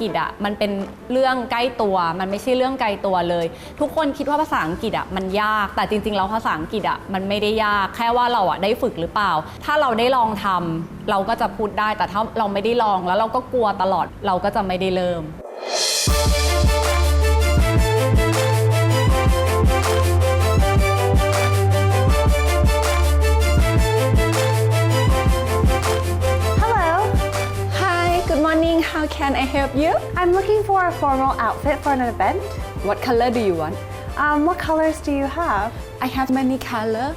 กฤษอะมันเป็นเรื่องใกล้ตัว มันไม่ใช่เรื่องไกลตัวเลย ทุกคนคิดว่าภาษาอังกฤษอะมันยาก แต่จริงๆแล้วภาษาอังกฤษอะมันไม่ได้ยาก แค่ว่าเราอะได้ฝึกหรือเปล่า ถ้าเราได้ลองทำเราก็จะพูดได้ แต่ถ้าเราไม่ได้ลองแล้วเราก็กลัวตลอด เราก็จะไม่ได้เริ่ม how can I help you I'm looking for a formal outfit for an event. What color do you want Um, what colors do you have? I have many color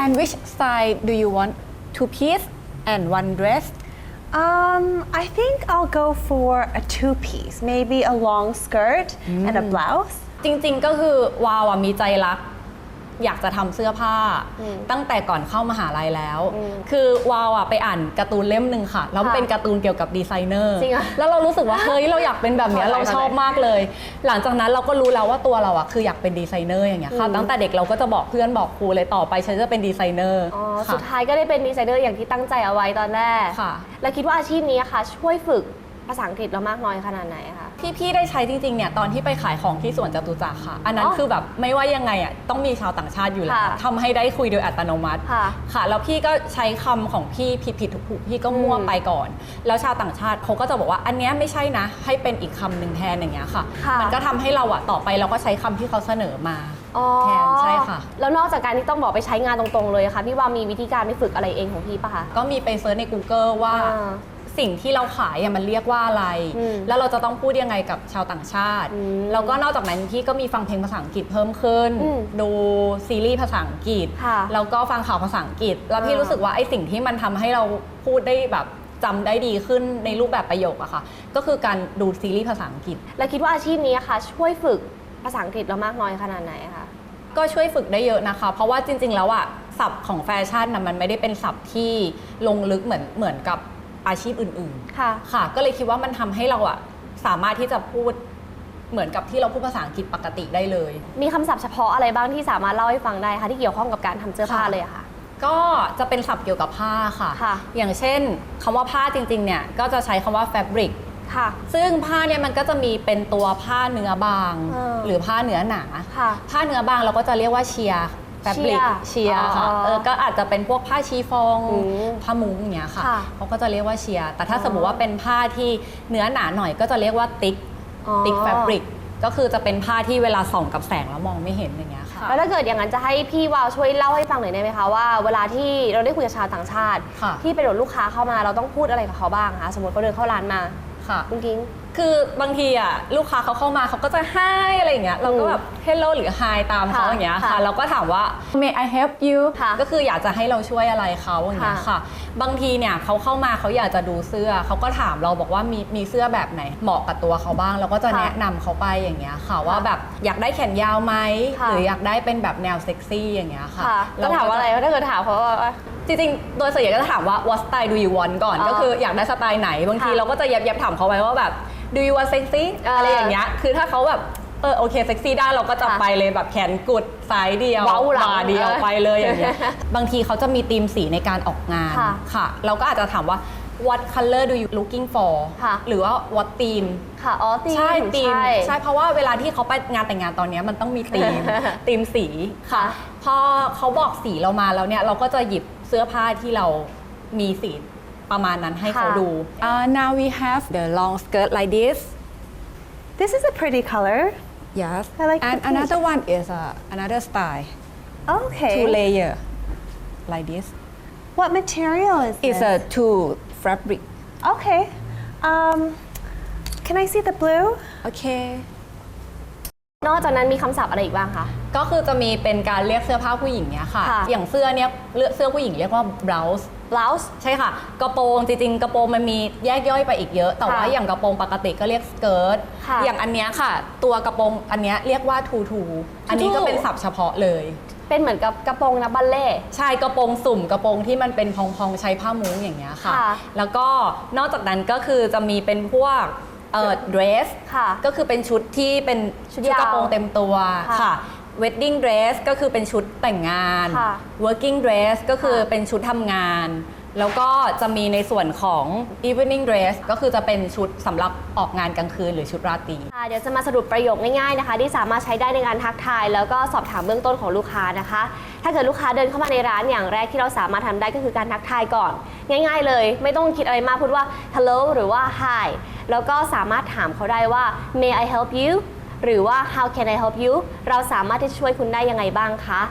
and which style do you want two piece and one dress Um, I think I'll go for a two piece, maybe a long skirt and a blouse. จริงๆ ก็คือวาวอะมีใจรัก อยากจะทำเสื้อผ้าตั้งแต่ก่อนเข้ามหาลัยแล้วคือวาวอะไปอ่านการ์ตูนเล่มหนึ่งค่ะแล้วมันค่ะเป็นการ์ตูนเกี่ยวกับดีไซเนอร์จริงอะแล้วเรารู้สึกว่า เฮ้ยเราอยากเป็นแบบเนี้ยขอเราหน่อยชอบขอหน่อยมากเลย หลังจากนั้นเราก็รู้แล้วว่าตัวเราอะคืออยากเป็นดีไซเนอร์อย่างเงี้ยค่ะตั้งแต่เด็กเราก็จะบอกเพื่อนบอกครูเลยต่อไปฉันจะเป็นดีไซเนอร์อ๋อค่ะสุดท้ายก็ได้เป็นดีไซเนอร์อย่างที่ตั้งใจเอาไว้ตอนแรกค่ะ แล้วคิดว่าอาชีพนี้อะค่ะ ช่วยฝึก ภาษาอังกฤษเรามากน้อยขนาดไหนคะที่พี่ได้ใช้จริงๆเนี่ยตอนที่ไปขายของที่สวนจตุจักรค่ะ อันนั้นอ๋อคือแบบไม่ว่ายังไงอะต้องมีชาวต่างชาติอยู่แล้วค่ะทำให้ได้คุยโดยอัตโนมัติ ค่ะค่ะแล้วพี่ก็ใช้คำของพี่ผิดผิดถูกถูกๆพี่ก็มั่วอืมไปก่อน แล้วชาวต่างชาติเขาก็จะบอกว่าอันเนี้ยไม่ใช่นะ ให้เป็นอีกคำหนึ่งแทนอย่างเงี้ยค่ะ ค่ะ มันก็ทำให้เราอะต่อไปเราก็ใช้คำที่เขาเสนอมา อ๋อแทนใช่ค่ะ แล้วนอกจากการที่ต้องบอกไปใช้งานตรงๆเลยอะค่ะพี่ว่ามีวิธีการไปฝึกอะไรเองของพี่ปะคะ ก็มีไปเซิร์ชใน Google ว่า อ่า สิ่งที่เราขายอะมันเรียกว่าอะไร อืมแล้วเราจะต้องพูดยังไงกับชาวต่างชาติ อืมแล้วก็นอกจากนั้นพี่ก็มีฟังเพลงภาษาอังกฤษเพิ่มขึ้น อืมดูซีรีส์ภาษาอังกฤษ ค่ะแล้วก็ฟังข่าวภาษาอังกฤษ แล้วพี่อ่ารู้ รู้สึกว่าไอ้สิ่งที่มันทำให้เราพูดได้แบบจำได้ดีขึ้นในรูปแบบประโยคอะค่ะ ก็คือการดูซีรีส์ภาษาอังกฤษ แล้วคิดว่าอาชีพนี้อะค่ะ ช่วยฝึกภาษาอังกฤษเรามากน้อยขนาดไหนคะ ก็ช่วยฝึกได้เยอะนะคะ เพราะว่าจริง ๆ แล้วอะศัพท์ของแฟชั่นนะมันไม่ได้เป็นศัพท์ที่ลงลึกเหมือนเหมือนกับ อาชีพอื่นๆ ค่ะ ค่ะ ก็เลยคิดว่ามันทำให้เราอะสามารถที่จะพูดเหมือนกับที่เราพูดภาษาอังกฤษปกติได้เลย มีคำศัพท์เฉพาะอะไรบ้างที่สามารถเล่าให้ฟังได้คะที่เกี่ยวข้องกับการทำเสื้อผ้าค่ะ เลยอะค่ะ ก็จะเป็นศัพท์เกี่ยวกับผ้าค่ะ ค่ะ อย่างเช่นคำว่าผ้าจริงๆ เนี่ย ก็จะใช้คำว่า fabric ค่ะ ซึ่งผ้าเนี่ยมันก็จะมีเป็นตัวผ้าเนื้อบาง เออ หรือผ้าเนื้อหนา ค่ะ ผ้าเนื้อบางเราก็จะเรียกว่าเชียร์ แฟบริก sheer เชียร์ค่ะอ๋อเออก็อาจจะเป็นพวกผ้าชีฟองอืมผ้ามุ้งอย่างเงี้ยค่ะค่ะเขาก็จะเรียกว่าเชียร์แต่ถ้าอ๋อสมมติว่าเป็นผ้าที่เนื้อหนาหน่อยก็จะเรียกว่าติ๊กอ๋อติ๊กแฟบริกก็คือจะเป็นผ้าที่เวลาส่องกับแสงแล้วมองไม่เห็นอย่างเงี้ยค่ะแล้วถ้าเกิดอย่างนั้นจะให้พี่วาวช่วยเล่าให้ฟังหน่อยได้ไหมคะว่าเวลาที่เราได้คุยกับชาวต่างชาติค่ะที่เป็นลูกค้าเข้ามาเราต้องพูดอะไรกับเขาบ้างคะสมมติเขาเดินเข้าร้านมาค่ะคุณกิ้ง คือบางทีอะลูกค้าเขาเข้ามาเขาก็จะ hi อะไรอย่างเงี้ยเราก็แบบ hello หรือ hi ตามเขาค่ะอย่างเงี้ยค่ะค่ะเราก็ถามว่า may I help you ค่ะก็คืออยากจะให้เราช่วยอะไรเขาอย่างเงี้ยค่ะค่ะ บางทีเนี่ยเขาเข้ามาเขาอยากจะดูเสื้อเขาก็ถามเราบอกว่ามีมีเสื้อแบบไหนเหมาะกับตัวเขาบ้าง เราก็จะค่ะแนะนำเขาไปอย่างเงี้ยค่ะว่าแบบอยากได้แขนยาวไหมค่ะ หรืออยากได้เป็นแบบแนวเซ็กซี่อย่างเงี้ยค่ะค่ะเแล้วถามว่าอะไรถ้าเกิดถามเขาว่า จริงๆ โดยส่วนใหญ่ก็จะถามว่า what style do you want ก่อน อ๋อก็คืออยากได้สไตล์ไหน บางทีค่ะเราก็จะแยบๆถามเขาไว้ว่าแบบ do you want sexy เออออะไรอย่างเงี้ยคือถ้าเขาแบบเออโอเคเซ็กซี่ได้เราก็จะค่ะไปเลยแบบแขนกุดสายเดียวเว้าหลังบาเดียวเออไปเลยอย่างเงี้ยบางทีเขาจะมีธีมสีในการออกงานค่ะ ค่ะ เราก็อาจจะถามว่า what color do you looking for ค่ะหรือว่า what theme ค่ะอ๋อตีมใช่ธีมใช่ ใช่เพราะว่าเวลาที่เขาไปงานแต่งงานตอนเนี้ยมันต้องมีธีมธีมสีค่ะค่ะ พอเขาบอกสีเรามาแล้วเนี่ยเราก็จะหยิบเสื้อผ้าที่เรามีสี ประมาณนั้นให้เขาค่ะดู uh, now we have the long skirt like this This is a pretty color. yes I like the and pink. another one is uh, another style Okay. two layer like this What material is it's this? a two fabric Okay. Um, can I see the blue? okay นอกจากนั้นมีคำศัพท์อะไรอีกบ้างคะ ก็คือจะมีเป็นการเรียกเสื้อผ้าผู้หญิงเนี่ยค่ะ ค่ะ อย่างเสื้อเนี่ยเลือกเสื้อผู้หญิงเรียกว่า blouse blouse ใช่ค่ะ กระโปรงจริงๆ กระโปรงมันมีแยกย่อยไปอีกเยอะ แต่ว่าค่ะอย่างกระโปรงปกติก็เรียกสเกิร์ต ค่ะอย่างอันเนี้ยค่ะ ตัวกระโปรงอันเนี้ยเรียกว่าทูทู อันนี้ก็เป็นศัพท์เฉพาะเลย เป็นเหมือนกับกระโปรงนักบัลเล่ต์ใช่กระโปรงสุ่มกระโปรงที่มันเป็นพองๆใช้ผ้ามุ้งอย่างเงี้ยค่ะ ค่ะ แล้วก็นอกจากนั้นก็คือจะมีเป็นพวกเอ่อ dress ค่ะ ก็คือเป็นชุดที่เป็นชุดยาวกระโปรงเต็มตัวค่ะ ค่ะ wedding dress ก็คือเป็นชุดแต่งงาน ค่ะ working dress ก็คือค่ะเป็นชุดทำงาน แล้วก็จะมีในส่วนของ evening dress ก็คือจะเป็นชุดสำหรับออกงานกลางคืนหรือชุดราตรี ค่ะเดี๋ยวจะมาสรุปประโยคง่ายๆนะคะ ที่สามารถใช้ได้ในการทักทาย แล้วก็สอบถามเบื้องต้นของลูกค้านะคะ ถ้าเกิดลูกค้าเดินเข้ามาในร้านอย่างแรกที่เราสามารถทำได้ก็คือการทักทายก่อน ง่าย ๆ เลย ไม่ต้องคิดอะไรมากพูดว่า hello หรือว่า hi แล้วก็สามารถถามเขาได้ว่า may I help you หรือว่า how can I help you เราสามารถที่จะช่วยคุณได้ยังไงบ้างคะ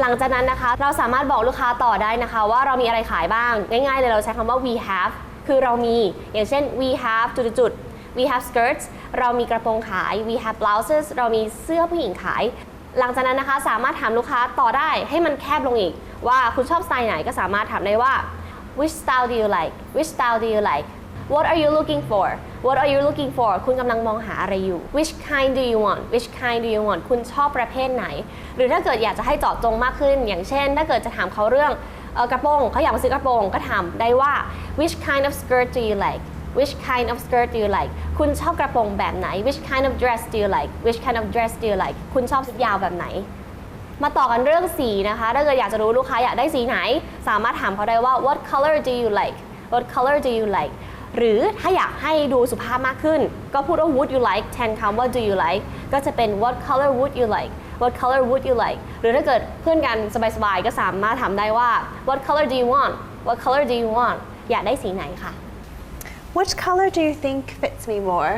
หลังจากนั้นนะคะ เราสามารถบอกลูกค้าต่อได้นะคะ ว่าเรามีอะไรขายบ้าง ง่ายๆเลยเราใช้คำว่า we have คือเรามี อย่างเช่น we have จุดๆ we have skirts เรามีกระโปรงขาย we have blouses เรามีเสื้อผู้หญิงขาย หลังจากนั้นนะคะสามารถถามลูกค้าต่อได้ให้มันแคบลงอีก ว่าคุณชอบสไตล์ไหนก็สามารถถามได้ว่า which style do you like which style do you like What are you looking for What are you looking for คุณกำลังมองหาอะไรอยู่ Which kind do you want Which kind do you want คุณชอบประเภทไหน หรือถ้าเกิดอยากจะให้เจาะจงมากขึ้น อย่างเช่น ถ้าเกิดจะถามเขาเรื่องกระโปรงเขาอยากมาซื้อกระโปรงก็ถามได้ว่า Which kind of skirt do you like Which kind of skirt do you like คุณชอบกระโปรงแบบไหน Which kind of dress do you like Which kind of dress do you like คุณชอบชุดยาวแบบไหน มาต่อกันเรื่องสีนะคะ ถ้าเกิดอยากจะรู้ลูกค้าอยากได้สีไหน สามารถถามเขาได้ว่า what color do you like what color do you like หรือถ้าอยากให้ดูสุภาพมากขึ้น ก็พูดว่า would you like แทนคำว่า do you like ก็จะเป็น what color would you like what color would you like หรือถ้าเกิดเพื่อนกันสบายๆก็สามารถถามได้ว่า what color do you want what color do you want อยากได้สีไหนค่ะ Which color do you think fits me more?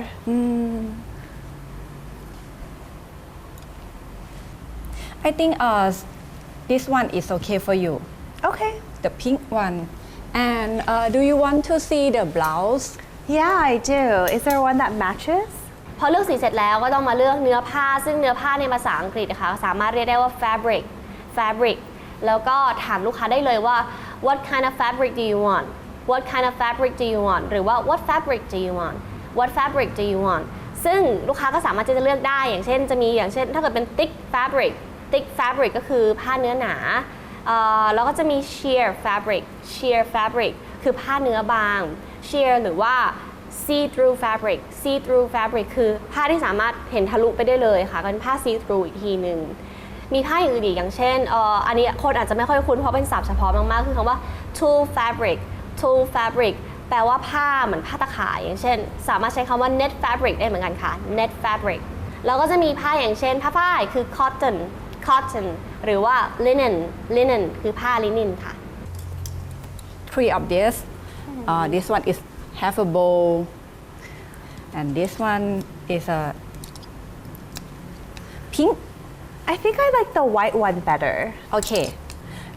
I think uh, this one is okay for you Okay. the pink one and uh, do you want to see the blouse Yeah, I do. Is there one that matches? พอเลือกสีเสร็จแล้วก็ต้องมาเลือกเนื้อผ้า ซึ่งเนื้อผ้าในภาษาอังกฤษนะคะ สามารถเรียกได้ว่า fabric fabric แล้วก็ถามลูกค้าได้เลยว่า what kind of fabric do you want what kind of fabric do you want หรือว่า what fabric do you want what fabric do you want ซึ่งลูกค้าก็สามารถที่จะเลือกได้ อย่างเช่นจะมีอย่างเช่น ถ้าเกิดเป็น thick fabric thick fabric ก็คือผ้าเนื้อหนาเอ่อ แล้วก็จะมี sheer fabric sheer fabric คือผ้าเนื้อบาง sheer หรือว่า see through fabric see through fabric คือผ้าที่สามารถเห็นทะลุไปได้เลยค่ะก็เป็นผ้า see through อีกทีหนึ่งมีผ้าอย่างอื่นอีกอย่างเช่นอ,อันนี้คนอาจจะไม่ค่อยคุ้นเพราะเป็นศัพท์เฉพาะมากๆ คือคำว่า tool fabric tool fabric แปลว่าผ้าเหมือนผ้าตะข่าย อย่างเช่น สามารถใช้คำว่า net fabric ได้เหมือนกันค่ะ net fabric แล้วก็จะมีผ้าอย่างเช่น ผ้าฝ้ายคือ cotton cotton หรือว่า linen linen คือผ้าลินินค่ะ three of this uh, this one is have a bow and this one is a pink I think I like the white one better. okay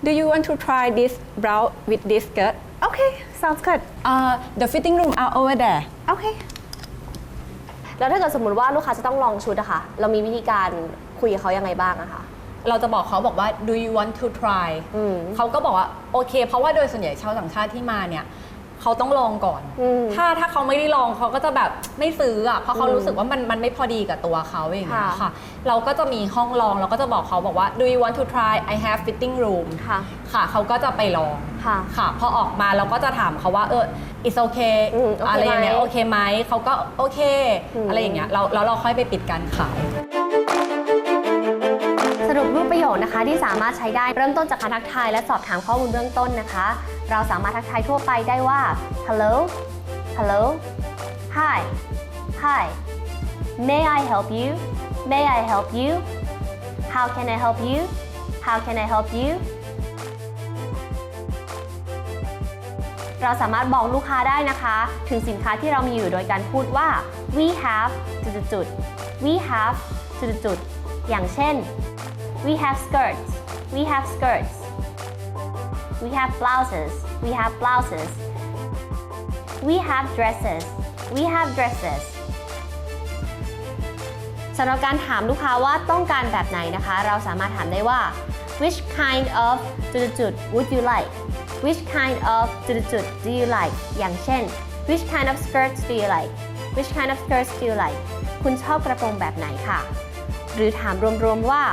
do you want to try this blouse with this skirt Okay, sounds good. uh, the fitting room are over there Okay. แล้วถ้าเกิดสมมติว่าลูกค้าจะต้องลองชุดอะค่ะ เรามีวิธีการคุยกับเขายังไงบ้างอะคะ เราจะบอกเขาบอกว่า do you want to try อืม เขาก็บอกว่าโอเค เพราะว่าโดยส่วนใหญ่ชาวต่างชาติที่มาเนี่ยเขาต้องลองก่อน อืมถ้าถ้าเขาไม่ได้ลองเขาก็จะแบบไม่ซื้ออะเพราะเขารู้สึกว่ามันมันไม่พอดีกับตัวเขาอย่างเงี้ยค่ะ ค่ะ เราก็จะมีห้องลองเราก็จะบอกเขาบอกว่า do you want to try I have fitting room ค่ะ ค่ะเขาก็จะไปลอง ค่ะ ค่ะพอออกมาเราก็จะถามเขาว่าเออ it's okay อืมโอเคอะไรอย่างเงี้ยไหมโอเคไหมเขาก็โอเค อืม อะไรอย่างเงี้ยเราแล้วเราค่อยไปปิดการขายส รุปรูปประโยคนะคะ ที่สามารถใช้ได้เริ่มต้นจากการทักทาย และสอบถามข้อมูลเบื้องต้นนะคะ เราสามารถทักทายทั่วไปได้ว่า hello hello hi hi may I help you may I help you how can I help you how can I help you เราสามารถบอกลูกค้าได้นะคะ ถึงสินค้าที่เรามีอยู่โดยการพูดว่า we have จุดๆ we have จุดๆ อย่างเช่น we have skirts we have skirts we have blouses we have blouses we have dresses we have dresses สำหรับการถามลูกค้าว่าต้องการแบบไหนนะคะ เราสามารถถามได้ว่า which kind of จุดๆ would you like which kind of จุดๆ do you like อย่างเช่น which kind of skirts do you like which kind of skirts do you like คุณชอบกระโปรงแบบไหนค่ะ หรือถามรวมๆว่า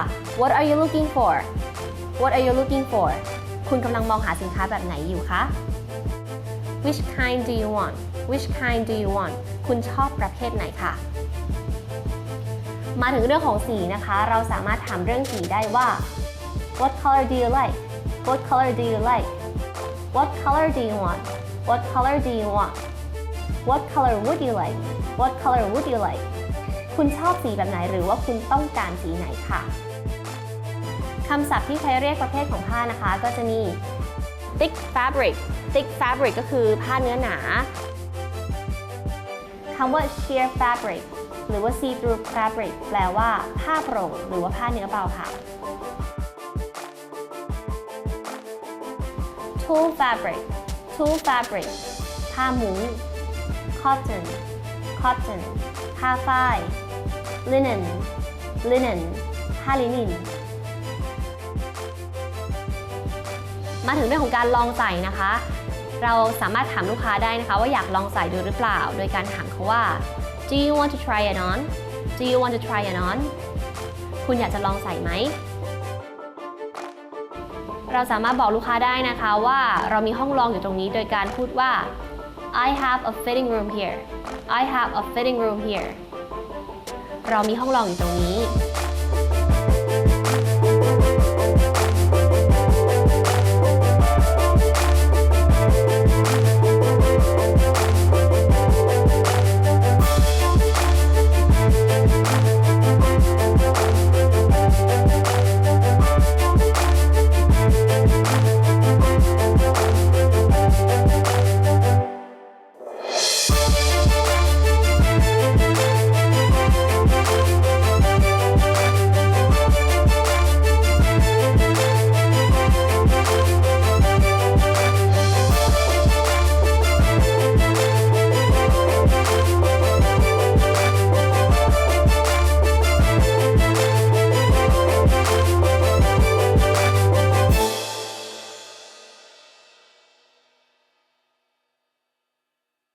what are you looking for what are you looking for คุณกำลังมองหาสินค้าแบบไหนอยู่คะ which kind do you want which kind do you want คุณชอบประเภทไหนคะ มาถึงเรื่องของสีนะคะ เราสามารถถามเรื่องสีได้ว่า what color do you like what color do you like What color do you want What color do you want What color would you like What color would you like คุณชอบสีแบบไหนหรือว่าคุณต้องการสีไหนค่ะคำศัพท์ที่ใช้เรียกประเภทของผ้านะคะ ก็จะมี thick fabric thick fabric ก็คือผ้าเนื้อหนาคำว่า sheer fabric หรือว่า see through fabric แปลว่าผ้าโปร่งหรือว่าผ้าเนื้อเบาค่ะ tulle fabric tulle fabric ผ้ามุ้ง cotton cotton ผ้าฝ้าย linen linen ผ้าลินิน มาถึงเรื่องของการลองใส่นะคะ เราสามารถถามลูกค้าได้นะคะ ว่าอยากลองใส่ดูหรือเปล่า โดยการถามเขาว่า do you want to try it on do you want to try it on คุณอยากจะลองใส่ไหม เราสามารถบอกลูกค้าได้นะคะว่าเรามีห้องลองอยู่ตรงนี้โดยการพูดว่า I have a fitting room here I have a fitting room here เรามีห้องรองอยู่ตรงนี้